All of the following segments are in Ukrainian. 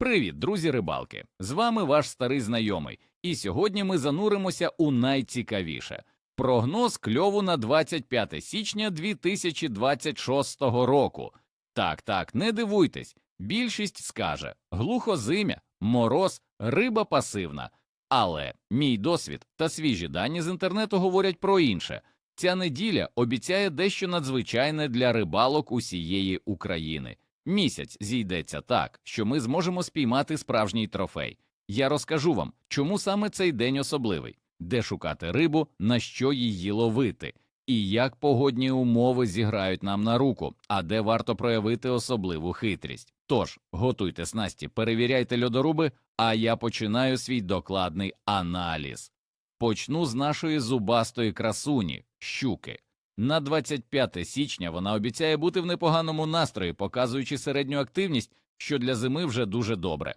Привіт, друзі рибалки! З вами ваш старий знайомий, і сьогодні ми зануримося у найцікавіше прогноз кльову на 25 січня 2026 року. Так, так, не дивуйтесь, більшість скаже глухозимя, мороз, риба пасивна. Але мій досвід та свіжі дані з інтернету говорять про інше. Ця неділя обіцяє дещо надзвичайне для рибалок усієї України. Місяць зійдеться так, що ми зможемо спіймати справжній трофей. Я розкажу вам, чому саме цей день особливий, де шукати рибу, на що її ловити, і як погодні умови зіграють нам на руку, а де варто проявити особливу хитрість. Тож готуйте снасті, перевіряйте льодоруби, а я починаю свій докладний аналіз. Почну з нашої зубастої красуні щуки. На 25 січня вона обіцяє бути в непоганому настрої, показуючи середню активність, що для зими вже дуже добре.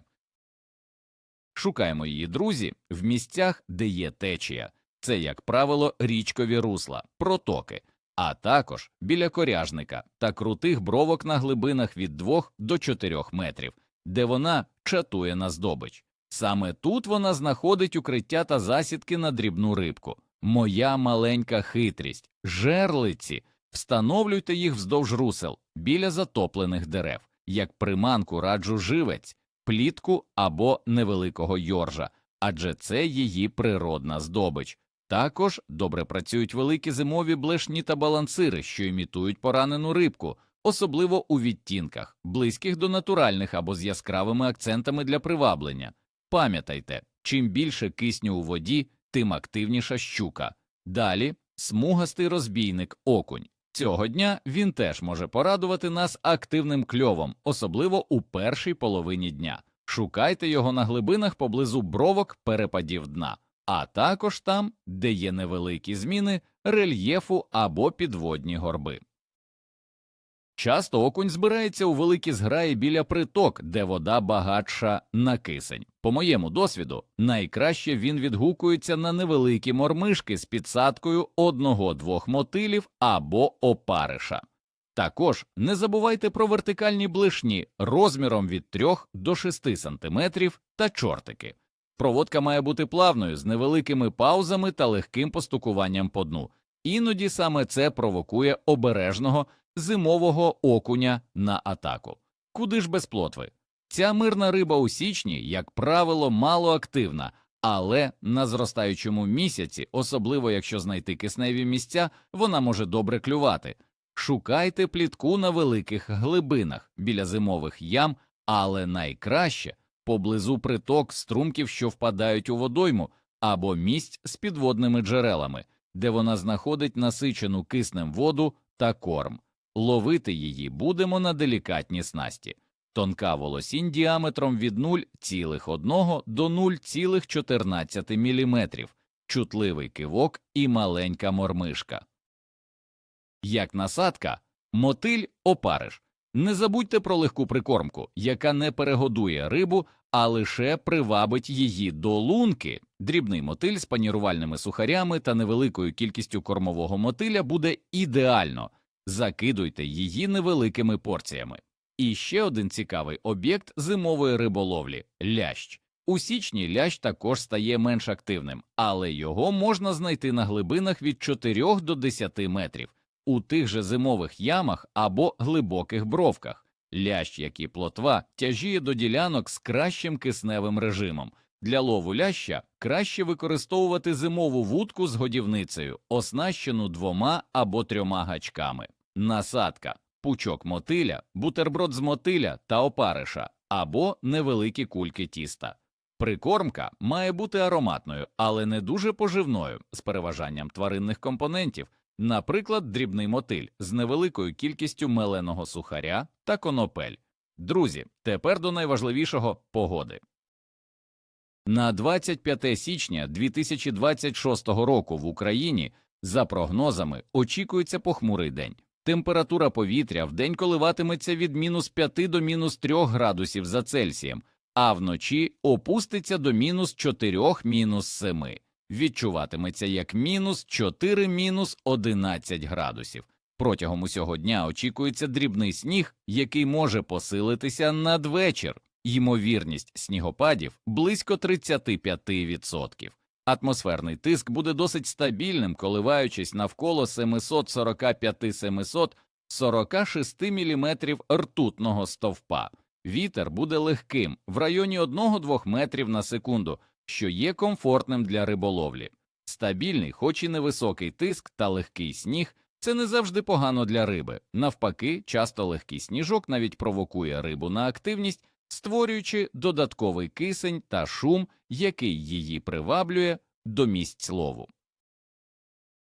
Шукаємо її друзі в місцях, де є течія. Це, як правило, річкові русла, протоки, а також біля коряжника та крутих бровок на глибинах від 2 до 4 метрів, де вона чатує на здобич. Саме тут вона знаходить укриття та засідки на дрібну рибку. Моя маленька хитрість, жерлиці, встановлюйте їх вздовж русел біля затоплених дерев, як приманку раджу живець, плітку або невеликого йоржа, адже це її природна здобич. Також добре працюють великі зимові блешні та балансири, що імітують поранену рибку, особливо у відтінках, близьких до натуральних або з яскравими акцентами для приваблення. Пам'ятайте, чим більше кисню у воді, тим активніша щука. Далі смугастий розбійник окунь. Цього дня він теж може порадувати нас активним кльовом, особливо у першій половині дня. Шукайте його на глибинах поблизу бровок перепадів дна, а також там, де є невеликі зміни рельєфу або підводні горби. Часто окунь збирається у великі зграї біля приток, де вода багатша на кисень. По моєму досвіду, найкраще він відгукується на невеликі мормишки з підсадкою одного-двох мотилів або опариша. Також не забувайте про вертикальні блишні розміром від 3 до 6 см та чортики. Проводка має бути плавною з невеликими паузами та легким постукуванням по дну. Іноді саме це провокує обережного зимового окуня на атаку. Куди ж без плотви? Ця мирна риба у січні, як правило, мало активна, але на зростаючому місяці, особливо якщо знайти кисневі місця, вона може добре клювати. Шукайте плітку на великих глибинах біля зимових ям, але найкраще поблизу приток струмків, що впадають у водойму, або місць з підводними джерелами, де вона знаходить насичену киснем воду та корм. Ловити її будемо на делікатні снасті. Тонка волосінь діаметром від 0,1 до 0,14 мм, чутливий кивок і маленька мормишка. Як насадка, мотиль опариш. Не забудьте про легку прикормку, яка не перегодує рибу, а лише привабить її до лунки. Дрібний мотиль з панірувальними сухарями та невеликою кількістю кормового мотиля буде ідеально. Закидуйте її невеликими порціями. І ще один цікавий об'єкт зимової риболовлі лящ. У січні лящ також стає менш активним, але його можна знайти на глибинах від 4 до 10 метрів у тих же зимових ямах або глибоких бровках. Лящ, як і плотва, тяжіє до ділянок з кращим кисневим режимом. Для лову ляща краще використовувати зимову вудку з годівницею, оснащену двома або трьома гачками. Насадка, пучок мотиля, бутерброд з мотиля та опариша або невеликі кульки тіста. Прикормка має бути ароматною, але не дуже поживною, з переважанням тваринних компонентів, наприклад, дрібний мотиль з невеликою кількістю меленого сухаря та конопель. Друзі, тепер до найважливішого погоди. На 25 січня 2026 року в Україні, за прогнозами, очікується похмурий день. Температура повітря в день коливатиметься від мінус 5 до мінус 3 градусів за Цельсієм, а вночі опуститься до мінус 4 мінус 7. Відчуватиметься як мінус 4 мінус 11 градусів. Протягом усього дня очікується дрібний сніг, який може посилитися надвечір. ймовірність снігопадів близько 35%. Атмосферний тиск буде досить стабільним, коливаючись навколо 745-746 мм ртутного стовпа. Вітер буде легким в районі 1-2 метрів на секунду, що є комфортним для риболовлі. Стабільний, хоч і невисокий тиск та легкий сніг це не завжди погано для риби. Навпаки, часто легкий сніжок навіть провокує рибу на активність, створюючи додатковий кисень та шум, який її приваблює до місць лову.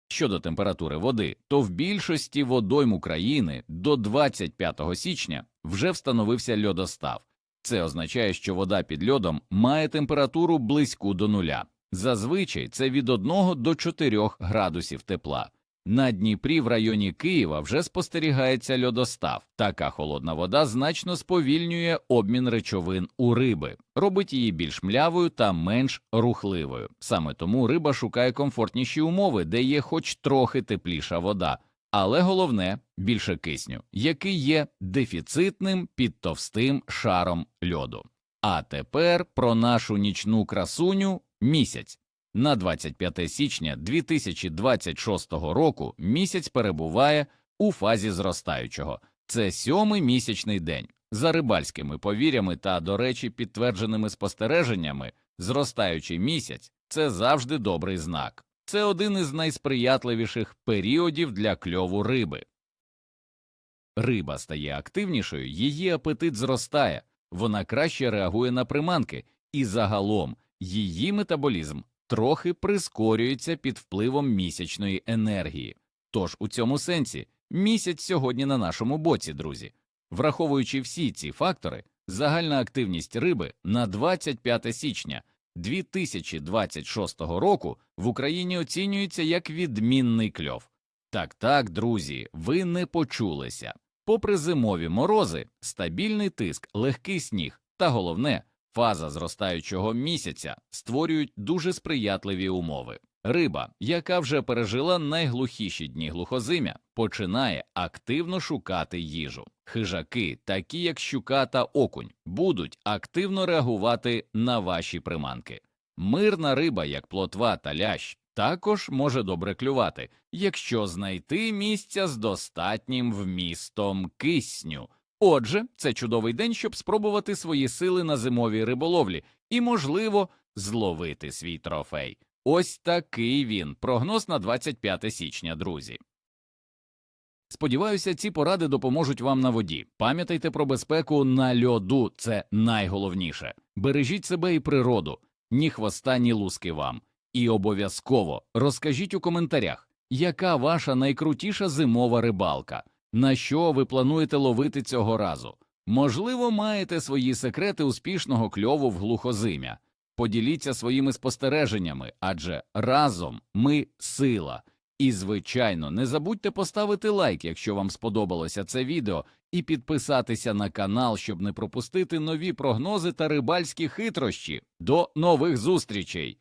Щодо температури води, то в більшості водойм України до 25 січня вже встановився льодостав. Це означає, що вода під льодом має температуру близьку до нуля. Зазвичай це від 1 до 4 градусів тепла. На Дніпрі в районі Києва вже спостерігається льодостав. Така холодна вода значно сповільнює обмін речовин у риби, робить її більш млявою та менш рухливою. Саме тому риба шукає комфортніші умови, де є хоч трохи тепліша вода, але головне більше кисню, який є дефіцитним під товстим шаром льоду. А тепер про нашу нічну красуню місяць. На 25 січня 2026 року місяць перебуває у фазі зростаючого. Це сьомий місячний день. За рибальськими повір'ями та, до речі, підтвердженими спостереженнями, зростаючий місяць це завжди добрий знак. Це один із найсприятливіших періодів для кльову риби. Риба стає активнішою, її апетит зростає, вона краще реагує на приманки, і загалом її метаболізм трохи прискорюється під впливом місячної енергії. Тож у цьому сенсі місяць сьогодні на нашому боці, друзі. Враховуючи всі ці фактори, загальна активність риби на 25 січня 2026 року в Україні оцінюється як відмінний кльов. Так, так, друзі, ви не почулися. Попри зимові морози, стабільний тиск, легкий сніг та головне фаза зростаючого місяця створюють дуже сприятливі умови. Риба, яка вже пережила найглухіші дні глухозимя, починає активно шукати їжу. Хижаки, такі як щука та окунь, будуть активно реагувати на ваші приманки. Мирна риба, як плотва та лящ, також може добре клювати, якщо знайти місця з достатнім вмістом кисню. Отже, це чудовий день, щоб спробувати свої сили на зимовій риболовлі і, можливо, зловити свій трофей. Ось такий він прогноз на 25 січня, друзі. Сподіваюся, ці поради допоможуть вам на воді. Пам'ятайте про безпеку на льоду, це найголовніше. Бережіть себе і природу, ні хвоста, ні луски вам. І обов'язково розкажіть у коментарях, яка ваша найкрутіша зимова рибалка, на що ви плануєте ловити цього разу. Можливо, маєте свої секрети успішного кльову в глухозим'я. Поділіться своїми спостереженнями, адже разом ми сила. І, звичайно, не забудьте поставити лайк, якщо вам сподобалося це відео, і підписатися на канал, щоб не пропустити нові прогнози та рибальські хитрощі. До нових зустрічей!